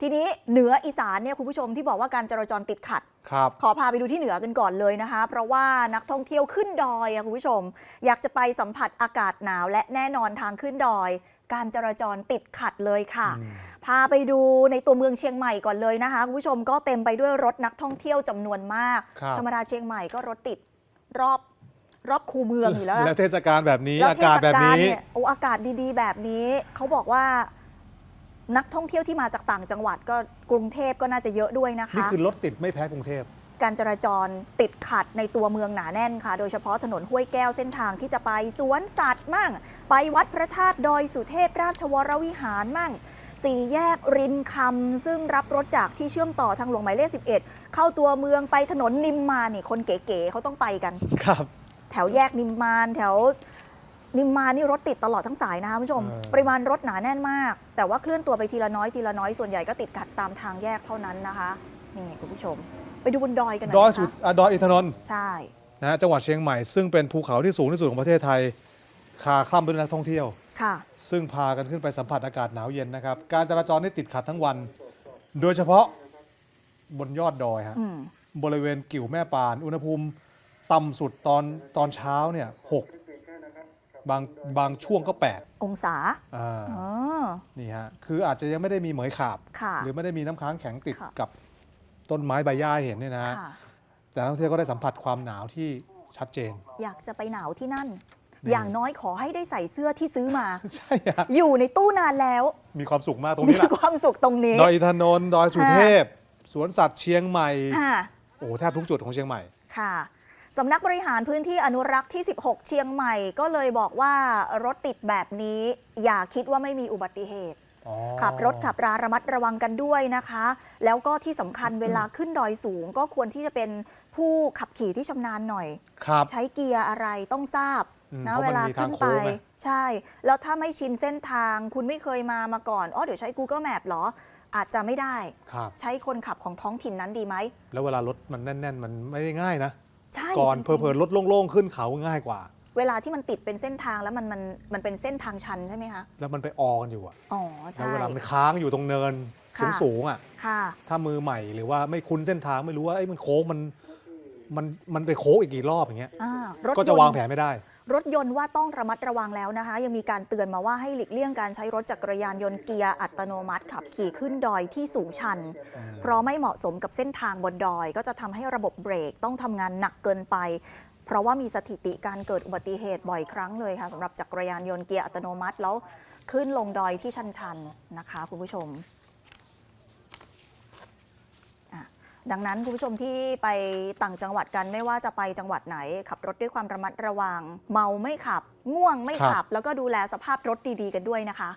ทีนี้เหนืออีสานเนี่ยคุณผู้ชมที่บอกว่าการจราจรติดขัด ครับ ขอพาไปดูที่เหนือกันก่อนเลยนะคะ เพราะว่านักท่องเที่ยวขึ้นดอยอะคุณผู้ชม อยากจะไปสัมผัสอากาศหนาว และแน่นอนทางขึ้นดอย การจราจรติดขัดเลยค่ะอืมพาไปดูในตัวเมืองเชียงใหม่ก่อนเลยนะคะคุณผู้ชมก็เต็มไปด้วยรถนักท่องเที่ยวจำนวนมาก ครับ ธรรมดาเชียงใหม่ก็รถติดรอบรอบคูเมืองอยู่แล้วนะแล้วเทศกาลแบบนี้แล้วอากาศแบบเทศนี้เยโอ้อากาศดีๆ แบบนี้เขาบอกว่า นักท่องเที่ยวที่มาจากต่างจังหวัดก็กรุงเทพก็น่าจะเยอะด้วยนะนี่คะคือรถติดไม่แพ้กรุงเทพ การจราจรติดขัดในตัวเมืองหนาแน่นค่ะ โดยเฉพาะถนนห้วยแก้วเส้นทางที่จะไปสวนสัตว์มั่ง ไปวัดพระธาตุดอยสุเทพราชวรวิหารมั่งสี่แยกรินคำซึ่งรับรถจากที่เชื่อมต่อทางหลวงหมายเลข 11 เข้าตัวเมืองไปถนนนิมมานนี่คนเก๋ๆเขาต้องไปกัน ครับ แถวแยกนิมมานแถว นิมมานนี่รถติดตลอดทั้งสายนะคะคุณผู้ชมเออปริมาณรถหนาแน่นมาก แต่ว่าเคลื่อนตัวไปทีละน้อยทีละน้อยส่วนใหญ่ก็ติดขัดตามทางแยกเท่านั้นนะคะนี่คุณผู้ชม ไปดูบนดอยกันหน่อยดอยนะคะสุดอะดอยอินทนนท์ใช่ นะฮะจังหวัดเชียงใหม่ ซึ่งเป็นภูเขาที่สูงที่สุดของประเทศไทยคาคล่ำไปด้วยนักท่องเที่ยว ค่ะ ซึ่งพากันขึ้นไปสัมผัสอากาศหนาวเย็นนะครับ การจราจรนี่ติดขัดทั้งวัน โดยเฉพาะบนยอดดอยฮะ อืม บริเวณกิ่วแม่ปาน อุณหภูมิต่ำสุดตอนตอนเช้าเนี่ยหก บางบางช่วงก็ 8 องศาอ่าอ๋อ นี่ฮะคืออาจจะยังไม่ได้มีเหมยขาบ ค่ะหรือไม่ได้มีน้ำค้างแข็งติดค่ะ กับต้นไม้ใบหญ้าให้เห็นเนี่ยนะฮะค่ะ แต่นักท่องเที่ยวก็ได้สัมผัสความหนาวที่ชัดเจน อยากจะไปหนาวที่นั่น นี่ อย่างน้อยขอให้ได้ใส่เสื้อที่ซื้อมา ใช่ฮะอยู่ในตู้นานแล้ว มีความสุขมากตรงมีนี้แหละความสุขตรงนี้ ดอยอินทนนท์ดอยสุเทพ สวนสัตว์เชียงใหม่ ค่ะ โอ้โหแทบทุกจุดของเชียงใหม่ ค่ะ สำนักบริหารพื้นที่อนุรักษ์ที่ 16 เชียงใหม่ก็เลยบอกว่ารถติดแบบนี้ อย่าคิดว่าไม่มีอุบัติเหตุอ๋อขับรถขับราระมัดระวังกันด้วยนะคะ แล้วก็ที่สำคัญเวลาขึ้นดอยสูง ก็ควรที่จะเป็นผู้ขับขี่ที่ชำนาญหน่อยครับใช้เกียร์อะไรต้องทราบอืมนะเพราะเวมันลามีขึ้นทางโค้ไปงไงใช่ แล้วถ้าไม่ชินเส้นทาง คุณไม่เคยมามาก่อนอ๋อเดี๋ยวใช้ Google Map เหรอ อาจจะไม่ได้ครับใช้คนขับของท้องถิ่นนั้นดีไหม แล้วเวลารถมันแน่น ๆ มันไม่ได้ง่ายนะใช่ ก่อนจริงๆเพลินๆรถโล่งๆขึ้นเขาง่ายกว่า เวลาที่มันติดเป็นเส้นทางแล้วมันมันมันเป็นเส้นทางชันใช่ไหมคะ แล้วมันไปออกันอยู่อะอ๋อแล้วใช่เวลามันค้างอยู่ตรงเนินค่ะสูงๆอะค่ะ ถ้ามือใหม่หรือว่าไม่คุ้นเส้นทางไม่รู้ว่าไอ้ยมันโค้งมันมันมันไปโค้งอีกกี่รอบอย่างเงี้ยอ่ารถก็จะยนต์วางแผนไม่ได้ รถยนต์ว่าต้องระมัดระวังแล้วนะคะ ยังมีการเตือนมาว่าให้หลีกเลี่ยงการใช้รถจักรยานยนต์เกียร์อัตโนมัติ ขับขี่ขึ้นดอยที่สูงชัน เพราะไม่เหมาะสมกับเส้นทางบนดอย ก็จะทำให้ระบบเบรกต้องทำงานหนักเกินไป เพราะว่ามีสถิติการเกิดอุบัติเหตุบ่อยครั้งเลยค่ะสำหรับจักรยานยนต์เกียร์อัตโนมัติแล้วขึ้นลงดอยที่ชันๆนะคะคุณผู้ชมอะ ดังนั้นคุณผู้ชมที่ไปต่างจังหวัดกันไม่ว่าจะไปจังหวัดไหน ขับรถด้วยความระมัดระวัง เมาไม่ขับ ง่วงไม่ครับขับ แล้วก็ดูแลสภาพรถดีๆกันด้วยนะคะ